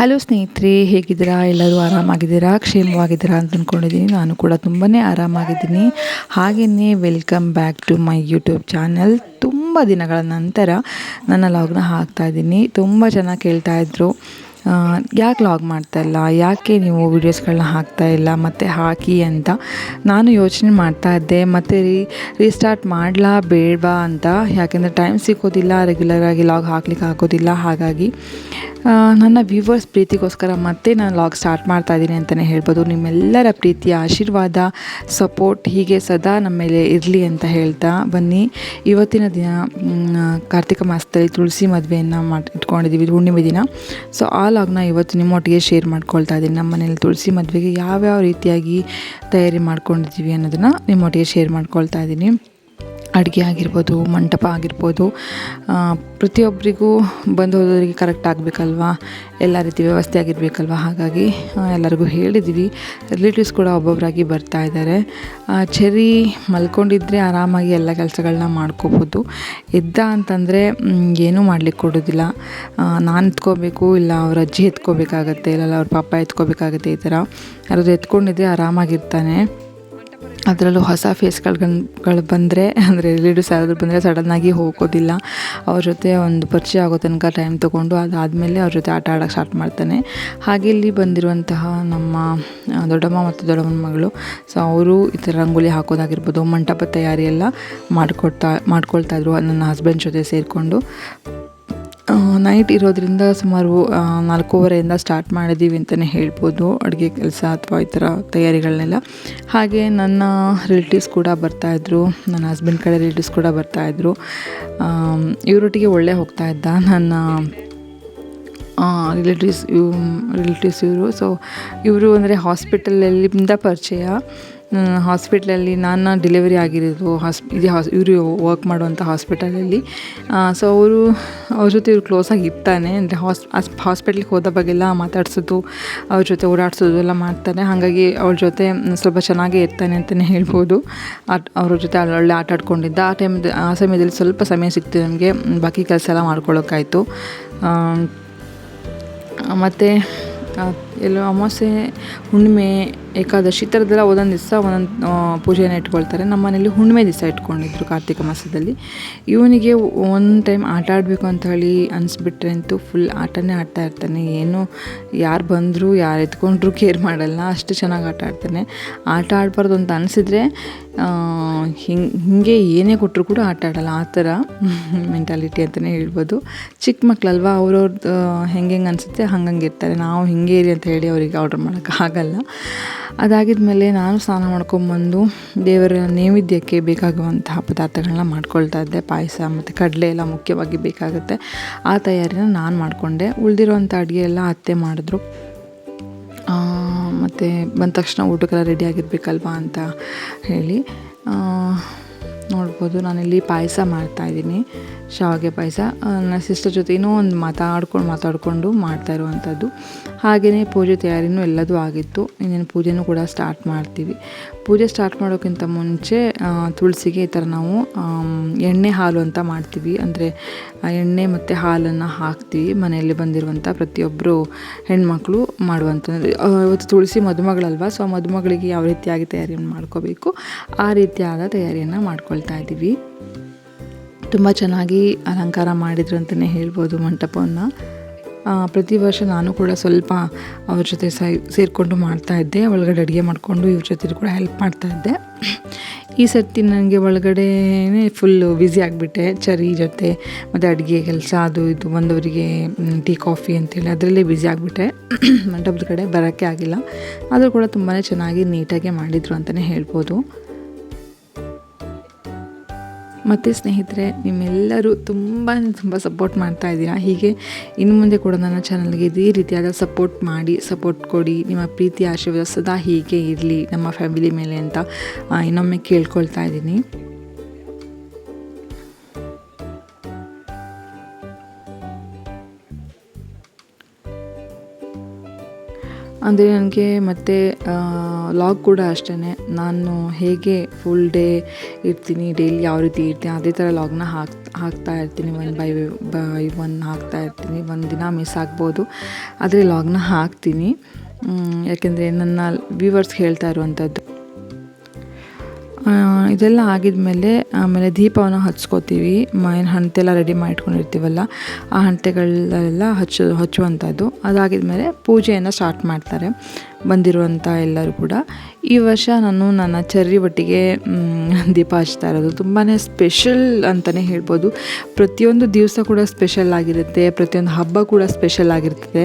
Hello ಸ್ನೇಹಿತರೆ, ಹೇಗಿದ್ದೀರಾ? ಎಲ್ಲರೂ ಆರಾಮಾಗಿದ್ದೀರಾ? ಕ್ಷೇಮವಾಗಿದ್ದೀರಾ ಅಂತ ಅಂದ್ಕೊಂಡಿದ್ದೀನಿ ನಾನು ಕೂಡ ತುಂಬಾ ಆರಾಮಾಗಿದ್ದೀನಿ. ಹಾಗೆಯೇ welcome back to my YouTube channel ತುಂಬ ದಿನಗಳ ನಂತರ ನನ್ನ ಲಾಗ್ನ ಹಾಕ್ತಾಯಿದ್ದೀನಿ ತುಂಬ ಜನ ಕೇಳ್ತಾಯಿದ್ರು ಯಾಕೆ ಲಾಗ್ ಮಾಡ್ತಾ ಇಲ್ಲ? ಯಾಕೆ ನೀವು ವೀಡಿಯೋಸ್ಗಳನ್ನ ಹಾಕ್ತಾ ಇಲ್ಲ? ಮತ್ತು ಹಾಕಿ ಅಂತ ನಾನು ಯೋಚನೆ ಮಾಡ್ತಾ ಇದ್ದೆ. ಮತ್ತು ರೀ ರೀಸ್ಟಾರ್ಟ್ ಮಾಡಲಾ ಬೇಡವಾ ಅಂತ. ಯಾಕೆಂದರೆ ಟೈಮ್ ಸಿಗೋದಿಲ್ಲ ರೆಗ್ಯುಲರಾಗಿ ಲಾಗ್ ಹಾಕ್ಲಿಕ್ಕೆ ಆಗೋದಿಲ್ಲ. ಹಾಗಾಗಿ ನನ್ನ ವ್ಯೂವರ್ಸ್ ಪ್ರೀತಿಗೋಸ್ಕರ ಮತ್ತೆ ನಾನು ಲಾಗ್ ಸ್ಟಾರ್ಟ್ ಮಾಡ್ತಾ ಇದ್ದೀನಿ ಅಂತಲೇ ಹೇಳ್ಬೋದು. ನಿಮ್ಮೆಲ್ಲರ ಪ್ರೀತಿಯ ಆಶೀರ್ವಾದ ಸಪೋರ್ಟ್ ಹೀಗೆ ಸದಾ ನಮ್ಮ ಮೇಲೆ ಇರಲಿ ಅಂತ ಹೇಳ್ತಾ ಬನ್ನಿ. ಇವತ್ತಿನ ದಿನ ಕಾರ್ತಿಕ ಮಾಸದಲ್ಲಿ ತುಳಸಿ ಮದುವೆಯನ್ನು ಮಾಡಿ ಇಟ್ಕೊಂಡಿದ್ದೀವಿ ಹುಣ್ಣಿಮೆ ದಿನ. ಸೊ ಆ ಲಾಗ್ನ ಇವತ್ತು ನಿಮ್ಮೊಟ್ಟಿಗೆ ಶೇರ್ ಮಾಡ್ಕೊಳ್ತಾ ಇದ್ದೀನಿ. ನಮ್ಮ ಮನೇಲಿ ತುಳಸಿ ಮದುವೆಗೆ ಯಾವ್ಯಾವ ರೀತಿಯಾಗಿ ತಯಾರಿ ಮಾಡ್ಕೊಂಡಿದ್ದೀವಿ ಅನ್ನೋದನ್ನು ನಿಮ್ಮೊಟ್ಟಿಗೆ ಶೇರ್ ಮಾಡ್ಕೊಳ್ತಾ ಇದ್ದೀನಿ. ಅಡುಗೆ ಆಗಿರ್ಬೋದು, ಮಂಟಪ ಆಗಿರ್ಬೋದು ಪ್ರತಿಯೊಬ್ಬರಿಗೂ ಬಂದು ಹೋದವರಿಗೆ ಕರೆಕ್ಟ್ ಆಗಬೇಕಲ್ವಾ? ಎಲ್ಲ ರೀತಿ ವ್ಯವಸ್ಥೆ ಆಗಿರಬೇಕಲ್ವ? ಹಾಗಾಗಿ ಎಲ್ಲರಿಗೂ ಹೇಳಿದ್ದೀವಿ ರಿಲೇಟಿವ್ಸ್ ಕೂಡ ಒಬ್ಬೊಬ್ಬರಾಗಿ ಬರ್ತಾ ಇದ್ದಾರೆ. ಚೆರಿ ಮಲ್ಕೊಂಡಿದ್ರೆ ಆರಾಮಾಗಿ ಎಲ್ಲ ಕೆಲಸಗಳನ್ನ ಮಾಡ್ಕೋಬೋದು. ಎದ್ದ ಅಂತಂದರೆ ಏನೂ ಮಾಡ್ಲಿಕ್ಕೆ ಕೊಡೋದಿಲ್ಲ. ನಾನು ಎತ್ಕೋಬೇಕು, ಇಲ್ಲ ಅವ್ರ ಅಜ್ಜಿ ಎತ್ಕೋಬೇಕಾಗತ್ತೆ, ಇಲ್ಲ ಅವ್ರ ಪಾಪ ಎತ್ಕೋಬೇಕಾಗತ್ತೆ ಈ ಥರ. ಯಾರಾದರೂ ಎತ್ಕೊಂಡಿದ್ರೆ ಆರಾಮಾಗಿರ್ತಾನೆ. ಅದರಲ್ಲೂ ಹೊಸ ಫೇಸ್ಗಳು ಬಂದರೆ, ಅಂದರೆ ರಿಲೇಟಿವ್ಸ್ ಯಾರಾದರೂ ಬಂದರೆ ಸಡನ್ನಾಗಿ ಹೋಗೋದಿಲ್ಲ. ಅವ್ರ ಜೊತೆ ಒಂದು ಪರಿಚಯ ಆಗೋ ತನಕ ಟೈಮ್ ತೊಗೊಂಡು ಅದಾದಮೇಲೆ ಅವ್ರ ಜೊತೆ ಆಟ ಆಡೋಕ್ಕೆ ಸ್ಟಾರ್ಟ್ ಮಾಡ್ತಾನೆ. ಹಾಗೆ ಇಲ್ಲಿ ಬಂದಿರುವಂತಹ ನಮ್ಮ ದೊಡ್ಡಮ್ಮ ಮತ್ತು ದೊಡ್ಡಮ್ಮನ ಮಗಳು. ಸೊ ಅವರು ಈ ಥರ ರಂಗೋಲಿ ಹಾಕೋದಾಗಿರ್ಬೋದು, ಮಂಟಪ ತಯಾರಿ ಎಲ್ಲ ಮಾಡಿಕೊಡ್ತಾ, ಮಾಡ್ಕೊಳ್ತಾ ಇದ್ರು, ನನ್ನ ಹಸ್ಬೆಂಡ್ ಜೊತೆ ಸೇರಿಕೊಂಡು. ನೈಟ್ ಇರೋದ್ರಿಂದ ಸುಮಾರು ನಾಲ್ಕೂವರೆಯಿಂದ ಸ್ಟಾರ್ಟ್ ಮಾಡಿದ್ದೀವಿ ಅಂತಲೇ ಹೇಳ್ಬೋದು, ಅಡುಗೆ ಕೆಲಸ ಅಥವಾ ಈ ಥರ ತಯಾರಿಗಳನ್ನೆಲ್ಲ. ಹಾಗೆ ನನ್ನ ರಿಲೇಟಿವ್ಸ್ ಕೂಡ ಬರ್ತಾಯಿದ್ರು ನನ್ನ ಹಸ್ಬೆಂಡ್ ಕಡೆ ರಿಲೇಟಿವ್ಸ್ ಕೂಡ ಬರ್ತಾಯಿದ್ರು ಇವರೊಟ್ಟಿಗೆ ಒಳ್ಳೆ ಹೋಗ್ತಾ ಇದ್ದ, ನನ್ನ ರಿಲೇಟಿವ್ಸ್ ರಿಲೇಟಿವ್ಸ್ ಇವರು. ಸೊ ಇವರು ಅಂದರೆ ಹಾಸ್ಪಿಟಲಲ್ಲಿಂದ ಪರಿಚಯ. ಹಾಸ್ಪಿಟ್ಲಲ್ಲಿ ನಾನು ಡೆಲಿವರಿ ಆಗಿರೋದು ಹಾಸ್ ಇದು ಹಾಸ್, ಇವರು ವರ್ಕ್ ಮಾಡುವಂಥ ಹಾಸ್ಪಿಟಲಲ್ಲಿ. ಸೊ ಅವರು, ಅವ್ರ ಜೊತೆ ಇವ್ರು ಕ್ಲೋಸಾಗಿ ಇರ್ತಾನೆ. ಅಂದರೆ ಹಾಸ್ ಹಾಸ್ಪಿಟ್ಲಿಗೆ ಹೋದ ಬಗ್ಗೆಲ್ಲ ಮಾತಾಡ್ಸೋದು, ಅವ್ರ ಜೊತೆ ಓಡಾಡ್ಸೋದು ಎಲ್ಲ ಮಾಡ್ತಾನೆ. ಹಾಗಾಗಿ ಅವ್ರ ಜೊತೆ ಸ್ವಲ್ಪ ಚೆನ್ನಾಗೇ ಇರ್ತಾನೆ ಅಂತಲೇ ಹೇಳ್ಬೋದು. ಆಟ, ಅವ್ರ ಜೊತೆ ಒಳ್ಳೆ ಆಟ ಆಡ್ಕೊಂಡಿದ್ದ. ಆ ಟೈಮ್ ಆ ಸಮಯದಲ್ಲಿ ಸ್ವಲ್ಪ ಸಮಯ ಸಿಕ್ತು ನಮಗೆ. ಬಾಕಿ ಕೆಲಸ ಎಲ್ಲ ಮಾಡ್ಕೊಳ್ಳೋಕ್ಕಾಯಿತು ಮತ್ತು ಎಲ್ಲೋ ಅಮಾವಾಸ್ಯೆ ಹುಣ್ಣಿಮೆ ಏಕಾದಶಿ ಈ ಥರದ್ದೆಲ್ಲ ಒಂದೊಂದು ದಿವಸ ಒಂದೊಂದು ಪೂಜೆನ ಇಟ್ಕೊಳ್ತಾರೆ. ನಮ್ಮ ಮನೇಲಿ ಹುಣ್ಣಿಮೆ ದಿವಸ ಇಟ್ಕೊಂಡಿದ್ರು ಕಾರ್ತಿಕ ಮಾಸದಲ್ಲಿ. ಇವನಿಗೆ ಒಂದು ಟೈಮ್ ಆಟ ಆಡಬೇಕು ಅಂತ ಹೇಳಿ ಅನಿಸ್ಬಿಟ್ರೆ ಅಂತೂ ಫುಲ್ ಆಟನೇ ಆಡ್ತಾ ಇರ್ತಾನೆ. ಏನು ಯಾರು ಬಂದರೂ, ಯಾರು ಎತ್ಕೊಂಡ್ರು ಕೇರ್ ಮಾಡಲ್ಲ, ಅಷ್ಟು ಚೆನ್ನಾಗಿ ಆಟ ಆಡ್ತಾನೆ. ಆಟ ಆಡಬಾರ್ದು ಅಂತ ಅನಿಸಿದ್ರೆ ಹಿಂಗೆ, ಹೀಗೆ ಏನೇ ಕೊಟ್ಟರು ಕೂಡ ಆಟ ಆಡಲ್ಲ. ಆ ಥರ ಮೆಂಟಾಲಿಟಿ ಅಂತಲೇ ಹೇಳ್ಬೋದು. ಚಿಕ್ಕ ಮಕ್ಕಳಲ್ವಾ ಅವ್ರವ್ರದ್ದು ಹೆಂಗೆ ಹೆಂಗೆ ಅನಿಸುತ್ತೆ ಹಂಗಂಗೆ ಇರ್ತಾರೆ. ನಾವು ಹಿಂಗೆ ಇರಿ ಅಂತ ಹೇಳಿ ಅವರಿಗೆ ಆರ್ಡ್ರ್ ಮಾಡೋಕ್ಕಾಗಲ್ಲ ಅದಾಗಿದ್ಮೇಲೆ ನಾನು ಸ್ನಾನ ಮಾಡ್ಕೊಂಬಂದು ದೇವರ ನೈವೇದ್ಯಕ್ಕೆ ಬೇಕಾಗುವಂತಹ ಪದಾರ್ಥಗಳನ್ನ ಮಾಡ್ಕೊಳ್ತಾ ಇದ್ದೆ. ಪಾಯಸ ಮತ್ತು ಕಡಲೆ ಎಲ್ಲ ಮುಖ್ಯವಾಗಿ ಬೇಕಾಗುತ್ತೆ. ಆ ತಯಾರಿನ ನಾನು ಮಾಡಿಕೊಂಡೆ. ಉಳಿದಿರೋವಂಥ ಅಡುಗೆ ಎಲ್ಲ ಅತ್ತೆ ಮಾಡಿದ್ರು. ಮತ್ತು ಬಂದ ತಕ್ಷಣ ಊಟಕ್ಕೆಲ್ಲ ರೆಡಿ ಆಗಿರಬೇಕಲ್ವಾ ಅಂತ ಹೇಳಿ ನೋಡ್ಬೋದು. ನಾನಿಲ್ಲಿ ಪಾಯಸ ಮಾಡ್ತಾಯಿದ್ದೀನಿ ಶಾವಿಗೆ ಪಾಯಸ ನನ್ನ ಸಿಸ್ಟರ್ ಜೊತೆ ಏನೋ ಒಂದು ಮಾತಾಡ್ಕೊಂಡು ಮಾತಾಡಿಕೊಂಡು ಮಾಡ್ತಾ ಇರುವಂಥದ್ದು. ಹಾಗೆಯೇ ಪೂಜೆ ತಯಾರಿನೂ ಎಲ್ಲದೂ ಆಗಿತ್ತು. ಇನ್ನೇನು ಪೂಜೆನೂ ಕೂಡ ಸ್ಟಾರ್ಟ್ ಮಾಡ್ತೀವಿ. ಪೂಜೆ ಸ್ಟಾರ್ಟ್ ಮಾಡೋಕ್ಕಿಂತ ಮುಂಚೆ ತುಳಸಿಗೆ ಈ ಥರ ನಾವು ಎಣ್ಣೆ ಹಾಲು ಅಂತ ಮಾಡ್ತೀವಿ. ಅಂದರೆ ಎಣ್ಣೆ ಮತ್ತು ಹಾಲನ್ನು ಹಾಕ್ತೀವಿ. ಮನೆಯಲ್ಲಿ ಬಂದಿರುವಂಥ ಪ್ರತಿಯೊಬ್ಬರು ಹೆಣ್ಮಕ್ಳು ಮಾಡುವಂಥದ್ದು. ಇವತ್ತು ತುಳಸಿ ಮದುಮಗಳಲ್ವ? ಸೊ ಮದುಮಗಳಿಗೆ ಯಾವ ರೀತಿಯಾಗಿ ತಯಾರಿಯನ್ನು ಮಾಡ್ಕೋಬೇಕು? ಆ ರೀತಿಯಾದ ತಯಾರಿಯನ್ನು ಮಾಡ್ಕೊಳ್ತಾ ಇದ್ದೀವಿ. ತುಂಬ ಚೆನ್ನಾಗಿ ಅಲಂಕಾರ ಮಾಡಿದ್ರು ಅಂತಲೇ ಹೇಳ್ಬೋದು ಮಂಟಪವನ್ನು. ಪ್ರತಿ ವರ್ಷ ನಾನು ಕೂಡ ಸ್ವಲ್ಪ ಅವ್ರ ಜೊತೆ ಸೈ, ಸೇರಿಕೊಂಡು ಮಾಡ್ತಾಯಿದ್ದೆ ಒಳಗಡೆ ಅಡುಗೆ ಮಾಡಿಕೊಂಡು ಇವ್ರ ಜೊತೆ ಕೂಡ ಹೆಲ್ಪ್ ಮಾಡ್ತಾಯಿದ್ದೆ ಈ ಸರ್ತಿ ನನಗೆ ಒಳಗಡೆನೇ ಫುಲ್ಲು ಬ್ಯುಸಿ ಆಗಿಬಿಟ್ಟೆ. ಚರಿ ಜೊತೆ ಮತ್ತು ಅಡುಗೆ ಕೆಲಸ ಅದು ಇದು ಬಂದವರಿಗೆ ಟೀ ಕಾಫಿ ಅಂತೇಳಿ ಅದರಲ್ಲೇ ಬ್ಯುಸಿ ಆಗಿಬಿಟ್ಟೆ. ಮಂಟಪದ ಕಡೆ ಬರೋಕ್ಕೆ ಆಗಿಲ್ಲ. ಆದರೂ ಕೂಡ ತುಂಬಾ ಚೆನ್ನಾಗಿ ನೀಟಾಗಿ ಮಾಡಿದರು ಅಂತಲೇ ಹೇಳ್ಬೋದು. ಮತ್ತು ಸ್ನೇಹಿತರೆ, ನಿಮ್ಮೆಲ್ಲರೂ ತುಂಬ ತುಂಬ ಸಪೋರ್ಟ್ ಮಾಡ್ತಾ ಇದ್ದೀರಾ. ಹೀಗೆ ಇನ್ನು ಮುಂದೆ ಕೂಡ ನನ್ನ ಚಾನಲ್ಗೆ ಇದೇ ರೀತಿಯಾದ ಸಪೋರ್ಟ್ ಮಾಡಿ ಸಪೋರ್ಟ್ ಕೊಡಿ. ನಿಮ್ಮ ಪ್ರೀತಿ, ಆಶೀರ್ವಾದ ಸದಾ ಹೀಗೆ ಇರಲಿ ನಮ್ಮ ಫ್ಯಾಮಿಲಿ ಮೇಲೆ ಅಂತ ಇನ್ನೊಮ್ಮೆ ಕೇಳ್ಕೊಳ್ತಾ ಇದ್ದೀನಿ. ಅಂದರೆ ನನಗೆ ಮತ್ತು ಲಾಗ್ ಕೂಡ ಅಷ್ಟೇ ನಾನು ಹೇಗೆ ಫುಲ್ ಡೇ ಇರ್ತೀನಿ ಡೈಲಿ ಯಾವ ರೀತಿ ಇರ್ತೀನಿ, ಅದೇ ಥರ ಲಾಗ್ನ ಹಾಕ್, ಹಾಕ್ತಾ ಇರ್ತೀನಿ. ಒನ್ ಬೈ ಬೈ ಒನ್ ಹಾಕ್ತಾ ಇರ್ತೀನಿ. ಒಂದು ದಿನ ಮಿಸ್ ಆಗ್ಬೋದು. ಆದರೆ ಲಾಗ್ನ ಹಾಕ್ತೀನಿ. ಯಾಕೆಂದರೆ ನನ್ನ ವ್ಯೂವರ್ಸ್ ಹೇಳ್ತಾ ಇರುವಂಥದ್ದು ಇದೆಲ್ಲ ಆಗಿದ್ಮೇಲೆ ಆಮೇಲೆ ದೀಪವನ್ನು ಹಚ್ಕೋತೀವಿ. ಏನು ಹಣತೆಲ್ಲ ರೆಡಿ ಮಾಡಿ ಇಟ್ಕೊಂಡಿರ್ತೀವಲ್ಲ ಆ ಹಣತೆಗಳೆಲ್ಲ ಹಚ್ಚು, ಹಚ್ಚುವಂಥದ್ದು. ಅದಾಗಿದ್ಮೇಲೆ ಪೂಜೆಯನ್ನು ಸ್ಟಾರ್ಟ್ ಮಾಡ್ತಾರೆ. ಬಂದಿರುವಂಥ ಎಲ್ಲರೂ ಕೂಡ ಈ ವರ್ಷ ನಾನು ನನ್ನ ಚರ್ರಿ ಒಟ್ಟಿಗೆ ದೀಪ ಹಚ್ತಾ ಇರೋದು. ತುಂಬಾ ಸ್ಪೆಷಲ್ ಅಂತಲೇ ಹೇಳ್ಬೋದು. ಪ್ರತಿಯೊಂದು ದಿವಸ ಕೂಡ ಸ್ಪೆಷಲ್ ಆಗಿರುತ್ತೆ. ಪ್ರತಿಯೊಂದು ಹಬ್ಬ ಕೂಡ ಸ್ಪೆಷಲ್ ಆಗಿರ್ತದೆ.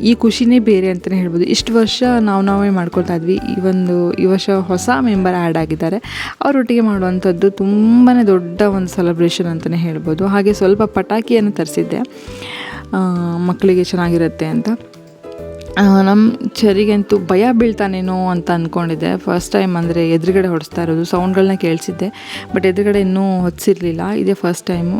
ಈ ಖುಷಿನೇ ಬೇರೆ ಅಂತಲೇ ಹೇಳ್ಬೋದು. ಇಷ್ಟು ವರ್ಷ ನಾವು ನಾವೇ ಮಾಡ್ಕೊಳ್ತಾ ಇದ್ವಿ. ಈ ಒಂದು, ಈ ವರ್ಷ ಹೊಸ ಮೆಂಬರ್ ಆ್ಯಡ್ ಆಗಿದ್ದಾರೆ. ಅವರೊಟ್ಟಿಗೆ ಮಾಡುವಂಥದ್ದು ತುಂಬಾ ದೊಡ್ಡ ಒಂದು ಸೆಲೆಬ್ರೇಷನ್ ಅಂತಲೇ ಹೇಳ್ಬೋದು. ಹಾಗೆ ಸ್ವಲ್ಪ ಪಟಾಕಿಯನ್ನು ತರಿಸಿದ್ದೆ. ಮಕ್ಕಳಿಗೆ ಚೆನ್ನಾಗಿರುತ್ತೆ ಅಂತ. ನಮ್ಮ ಚರಿಗಂತೂ ಭಯ ಬೀಳ್ತಾನೇನೋ ಅಂತ ಅಂದ್ಕೊಂಡಿದ್ದೆ ಫಸ್ಟ್ ಟೈಮ್ ಅಂದರೆ ಎದುರುಗಡೆ ಹೊಡಿಸ್ತಾ ಇರೋದು ಸೌಂಡ್ಗಳನ್ನ ಕೇಳಿಸಿದ್ದೆ. ಬಟ್ ಎದುರುಗಡೆ ಇನ್ನೂ ಹೊತ್ತಿರಲಿಲ್ಲ ಇದೇ ಫಸ್ಟ್ ಟೈಮು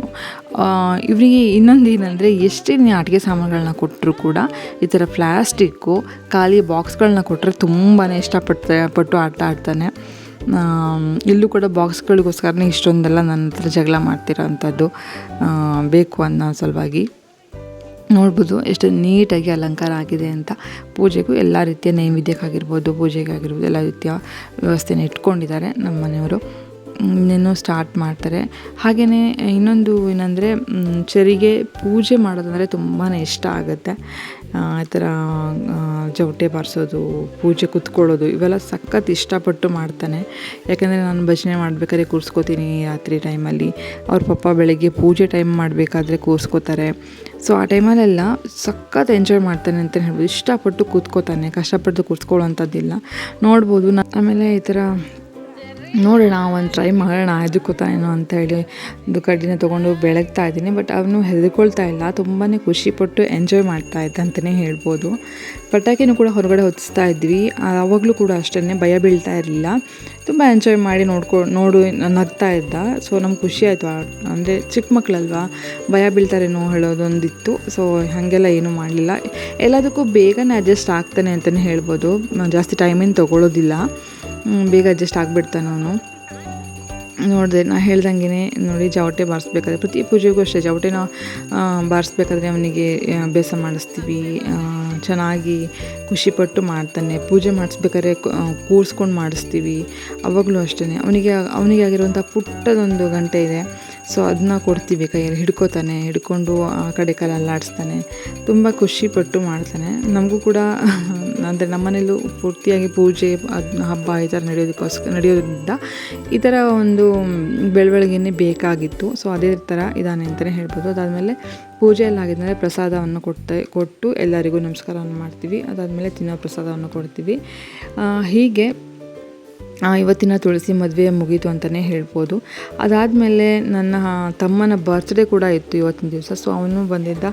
ಇವರಿಗೆ ಇನ್ನೊಂದು ಏನಂದರೆ, ಎಷ್ಟೇ ಅಡುಗೆ ಸಾಮಾನುಗಳನ್ನ ಕೊಟ್ಟರು ಕೂಡ, ಈ ಥರ ಪ್ಲ್ಯಾಸ್ಟಿಕ್ಕು ಖಾಲಿ ಬಾಕ್ಸ್ಗಳನ್ನ ಕೊಟ್ಟರೆ ತುಂಬಾ ಇಷ್ಟಪಡ್ತಾ, ಪಟ್ಟು ಆಟ ಆಡ್ತಾನೆ. ಇಲ್ಲೂ ಕೂಡ ಬಾಕ್ಸ್ಗಳಿಗೋಸ್ಕರನೇ ಇಷ್ಟೊಂದೆಲ್ಲ ನನ್ನ ಹತ್ರ ಜಗಳ ಮಾಡ್ತಿರೋ ಅಂಥದ್ದು ಬೇಕು ಅನ್ನೋ ಸಲುವಾಗಿ. ನೋಡ್ಬೋದು. ಎಷ್ಟು ನೀಟಾಗಿ ಅಲಂಕಾರ ಆಗಿದೆ ಅಂತ. ಪೂಜೆಗೂ ಎಲ್ಲ ರೀತಿಯ ನೈವೇದ್ಯಕ್ಕಾಗಿರ್ಬೋದು, ಪೂಜೆಗಾಗಿರ್ಬೋದು, ಎಲ್ಲ ರೀತಿಯ ವ್ಯವಸ್ಥೆನ ಇಟ್ಕೊಂಡಿದ್ದಾರೆ ನಮ್ಮ ಮನೆಯವರು. ಇನ್ನೇನು ಸ್ಟಾರ್ಟ್ ಮಾಡ್ತಾರೆ. ಹಾಗೆಯೇ ಇನ್ನೊಂದು ಏನಂದರೆ ಚರಿಗೆ ಪೂಜೆ ಮಾಡೋದಂದರೆ ತುಂಬಾ ಇಷ್ಟ ಆಗುತ್ತೆ. ಈ ಥರ ಜೌಟೆ ಬಾರಿಸೋದು, ಪೂಜೆ ಕೂತ್ಕೊಳ್ಳೋದು, ಇವೆಲ್ಲ ಸಖತ್ ಇಷ್ಟಪಟ್ಟು ಮಾಡ್ತಾನೆ. ಯಾಕೆಂದರೆ ನಾನು ಭಜನೆ ಮಾಡಬೇಕಾದ್ರೆ ಕೂರಿಸ್ಕೋತೀನಿ ರಾತ್ರಿ ಟೈಮಲ್ಲಿ ಅವ್ರ ಪಪ್ಪ ಬೆಳಗ್ಗೆ ಪೂಜೆ ಟೈಮ್ ಮಾಡಬೇಕಾದ್ರೆ ಕೂರಿಸ್ಕೋತಾರೆ. ಸೊ ಆ ಟೈಮಲ್ಲೆಲ್ಲ ಸಖತ್ ಎಂಜಾಯ್ ಮಾಡ್ತಾನೆ ಅಂತ ಹೇಳ್ಬೋದು. ಇಷ್ಟಪಟ್ಟು ಕೂತ್ಕೋತಾನೆ, ಕಷ್ಟಪಟ್ಟು ಕೂತ್ಕೊಳ್ಳೋವಂಥದ್ದಿಲ್ಲ ನೋಡ್ಬೋದು ನಾ ಆಮೇಲೆ ಈ ಥರ ನೋಡೋಣ ಒಂದು ಟ್ರೈ ಮಾಡೋಣ ಹೆದರ್ಕೋತಾನೇನೋ ಅಂತ ಹೇಳಿ ಒಂದು ಕಡ್ಡಿನ ತೊಗೊಂಡು ಬೆಳಗ್ತಾ ಇದ್ದೀನಿ ಬಟ್ ಅವನು ಹೆದರ್ಕೊಳ್ತಾ ಇಲ್ಲ. ತುಂಬಾ ಖುಷಿಪಟ್ಟು ಎಂಜಾಯ್ ಮಾಡ್ತಾ ಇದ್ದ ಅಂತಲೇ ಹೇಳ್ಬೋದು. ಪಟಾಕಿನೂ ಕೂಡ ಹೊರಗಡೆ ಹೊತ್ತಿಸ್ತಾ ಇದ್ವಿ. ಆವಾಗಲೂ ಕೂಡ ಅಷ್ಟೇ ಭಯ ಬೀಳ್ತಾ ಇರಲಿಲ್ಲ. ತುಂಬ ಎಂಜಾಯ್ ಮಾಡಿ ನೋಡ್ಕೊ, ನೋಡು, ನಗ್ತಾ ಇದ್ದ. ಸೊ ನಮ್ಗೆ ಖುಷಿ ಆಯಿತು. ಅಂದರೆ ಚಿಕ್ಕ ಮಕ್ಕಳಲ್ವಾ ಭಯ ಬೀಳ್ತಾರೇನೋ ಹೇಳೋದೊಂದಿತ್ತು. ಸೊ ಹಾಗೆಲ್ಲ ಏನೂ ಮಾಡಲಿಲ್ಲ. ಎಲ್ಲದಕ್ಕೂ ಬೇಗನೆ ಅಡ್ಜಸ್ಟ್ ಆಗ್ತಾನೆ ಅಂತಲೇ ಹೇಳ್ಬೋದು. ಜಾಸ್ತಿ ಟೈಮೇನು ತೊಗೊಳ್ಳೋದಿಲ್ಲ ಬೇಗ ಅಡ್ಜಸ್ಟ್ ಆಗಿಬಿಡ್ತಾನೆ ಅವನು. ನೋಡಿದೆ, ನಾ ಹೇಳ್ದಂಗೆ ನೋಡಿ ಜಾವಟೆ ಬಾರಿಸ್ಬೇಕಾದ್ರೆ, ಪ್ರತಿ ಪೂಜೆಗೂ ಅಷ್ಟೇ, ಜಾವಟೆನ ಬಾರಿಸ್ಬೇಕಾದ್ರೆ ಅವನಿಗೆ ಅಭ್ಯಾಸ ಮಾಡಿಸ್ತೀವಿ ಚೆನ್ನಾಗಿ ಖುಷಿಪಟ್ಟು ಮಾಡ್ತಾನೆ. ಪೂಜೆ ಮಾಡಿಸ್ಬೇಕಾದ್ರೆ ಕೂರಿಸ್ಕೊಂಡು ಮಾಡಿಸ್ತೀವಿ, ಅವಾಗಲೂ ಅಷ್ಟೇ ಅವನಿಗೆ ಅವನಿಗೆ ಆಗಿರುವಂಥ ಪುಟ್ಟದೊಂದು ಗಂಟೆ ಇದೆ. ಸೊ ಅದನ್ನ ಕೊಡ್ತೀವಿ ಕೈಯಲ್ಲಿ, ಹಿಡ್ಕೋತಾನೆ, ಹಿಡ್ಕೊಂಡು ಆ ಕಡೆ ಕಾಲಲ್ಲಾಡಿಸ್ತಾನೆ ತುಂಬ ಖುಷಿಪಟ್ಟು ಮಾಡ್ತಾನೆ. ನಮಗೂ ಕೂಡ ಅಂದರೆ ನಮ್ಮನೇಲೂ ಪೂರ್ತಿಯಾಗಿ ಪೂಜೆ, ಅದು ಹಬ್ಬ ಈ ಥರ ನಡೆಯೋದಕ್ಕೋಸ್ಕರ ನಡೆಯೋದ್ರಿಂದ ಈ ಥರ ಒಂದು ಬೆಳವಣಿಗೆನೆ ಬೇಕಾಗಿತ್ತು. ಸೊ ಅದೇ ಥರ ಇದಾನೆ ಅಂತಲೇ ಹೇಳ್ಬೋದು. ಅದಾದಮೇಲೆ ಪೂಜೆ ಎಲ್ಲ ಆಗಿದ್ಮೇಲೆ ಪ್ರಸಾದವನ್ನು ಕೊಡ್ತಾ, ಕೊಟ್ಟು ಎಲ್ಲರಿಗೂ ನಮಸ್ಕಾರವನ್ನು ಮಾಡ್ತೀವಿ. ಅದಾದಮೇಲೆ ತಿನ್ನೋ ಪ್ರಸಾದವನ್ನು ಕೊಡ್ತೀವಿ. ಹೀಗೆ ಇವತ್ತಿನ ತುಳಸಿ ಮದುವೆ ಮುಗೀತು ಅಂತಲೇ ಹೇಳ್ಬೋದು. ಅದಾದಮೇಲೆ ನನ್ನ ತಮ್ಮನ ಬರ್ತ್ಡೇ ಕೂಡ ಇತ್ತು ಇವತ್ತಿನ ದಿವಸ. ಸೊ ಅವನು ಬಂದಿದ್ದ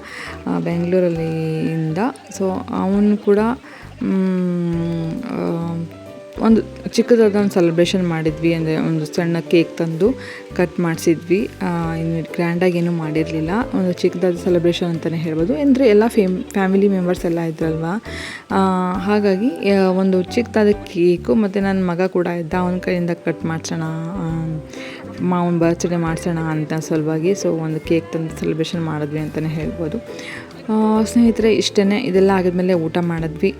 ಬೆಂಗಳೂರಲ್ಲಿ ಇಂದ ಸೊ ಅವನು ಕೂಡ ಒಂದು ಚಿಕ್ಕದಾದ ಒಂದು ಸೆಲೆಬ್ರೇಷನ್ ಮಾಡಿದ್ವಿ, ಅಂದರೆ ಒಂದು ಸಣ್ಣ ಕೇಕ್ ತಂದು ಕಟ್ ಮಾಡಿಸಿದ್ವಿ. ಇನ್ನು ಗ್ರ್ಯಾಂಡಾಗಿ ಏನೂ ಮಾಡಿರಲಿಲ್ಲ. ಒಂದು ಚಿಕ್ಕದಾದ ಸೆಲೆಬ್ರೇಷನ್ ಅಂತಲೇ ಹೇಳ್ಬೋದು. ಅಂದರೆ ಎಲ್ಲ ಫೇಮ್ ಫ್ಯಾಮಿಲಿ ಮೆಂಬರ್ಸ್ ಎಲ್ಲ ಇದ್ರಲ್ವ? ಹಾಗಾಗಿ ಒಂದು ಚಿಕ್ಕದಾದ ಕೇಕು ಮತ್ತು ನನ್ನ ಮಗ ಕೂಡ ಇದ್ದ, ಅವನ ಕೈಯಿಂದ ಕಟ್ ಮಾಡಿಸೋಣ ಮಾವನ ಬರ್ತ್ಡೇ ಮಾಡಿಸೋಣ ಅಂತ ಸಲುವಾಗಿ ಸೊ ಒಂದು ಕೇಕ್ ತಂದು ಸೆಲೆಬ್ರೇಷನ್ ಮಾಡಿದ್ವಿ ಅಂತಲೇ ಹೇಳ್ಬೋದು. ಸ್ನೇಹಿತರೆ ಇಷ್ಟೇ ಇದೆಲ್ಲ ಆಗಿದ್ಮೇಲೆ ಊಟ ಮಾಡಿದ್ವಿ.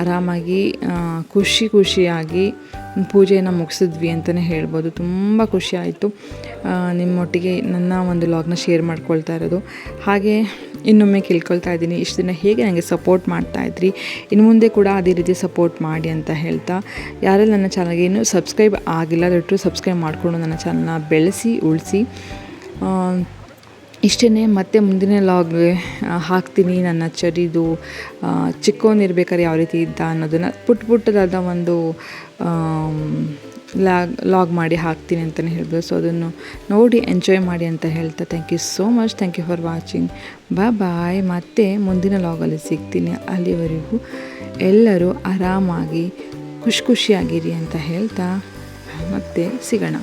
ಆರಾಮಾಗಿ ಖುಷಿ ಖುಷಿಯಾಗಿ ಪೂಜೆಯನ್ನು ಮುಗಿಸಿದ್ವಿ ಅಂತಲೇ ಹೇಳ್ಬೋದು. ತುಂಬ ಖುಷಿ ಆಯಿತು. ನಿಮ್ಮೊಟ್ಟಿಗೆ ನನ್ನ ಒಂದು ಲಾಗ್ನ ಶೇರ್ ಮಾಡ್ಕೊಳ್ತಾ ಇರೋದು. ಹಾಗೆ ಇನ್ನೊಮ್ಮೆ ಕೇಳ್ಕೊಳ್ತಾ ಇದ್ದೀನಿ. ಇಷ್ಟು ದಿನ ಹೇಗೆ ನನಗೆ ಸಪೋರ್ಟ್ ಮಾಡ್ತಾ ಇದ್ರಿ? ಇನ್ನು ಮುಂದೆ ಕೂಡ ಅದೇ ರೀತಿ ಸಪೋರ್ಟ್ ಮಾಡಿ ಅಂತ ಹೇಳ್ತಾ. ಯಾರೆಲ್ಲ ನನ್ನ ಚಾನಲ್ಗೆ ಇನ್ನೂ ಸಬ್ಸ್ಕ್ರೈಬ್ ಆಗಿಲ್ಲ ದೊಡ್ಡ ಸಬ್ಸ್ಕ್ರೈಬ್ ಮಾಡಿಕೊಂಡು ನನ್ನ ಚಾನಲ್ನ ಬೆಳೆಸಿ, ಉಳಿಸಿ. ಇಷ್ಟೇ ಮತ್ತೆ ಮುಂದಿನ ಲಾಗ್ ಹಾಕ್ತೀನಿ. ನನ್ನ ಚರಿದು ಚಿಕ್ಕವನಿರ್ಬೇಕಾದ್ರೆ ಯಾವ ರೀತಿ ಇದ್ದ ಅನ್ನೋದನ್ನು ಪುಟ್ಟ ಪುಟ್ಟದಾದ ಒಂದು ಲಾಗ್ ಲಾಗ್ ಮಾಡಿ ಹಾಕ್ತೀನಿ ಅಂತಲೇ ಹೇಳ್ಬೋದು. ಸೊ ಅದನ್ನು ನೋಡಿ ಎಂಜಾಯ್ ಮಾಡಿ ಅಂತ ಹೇಳ್ತಾ thank you so much thank you for watching bye bye ಮತ್ತೆ ಮುಂದಿನ ಲಾಗಲ್ಲಿ ಸಿಗ್ತೀನಿ. ಅಲ್ಲಿವರೆಗೂ ಎಲ್ಲರೂ ಆರಾಮಾಗಿ, ಖುಷಿ ಖುಷಿಯಾಗಿರಿ ಅಂತ ಹೇಳ್ತಾ ಮತ್ತೆ ಸಿಗೋಣ.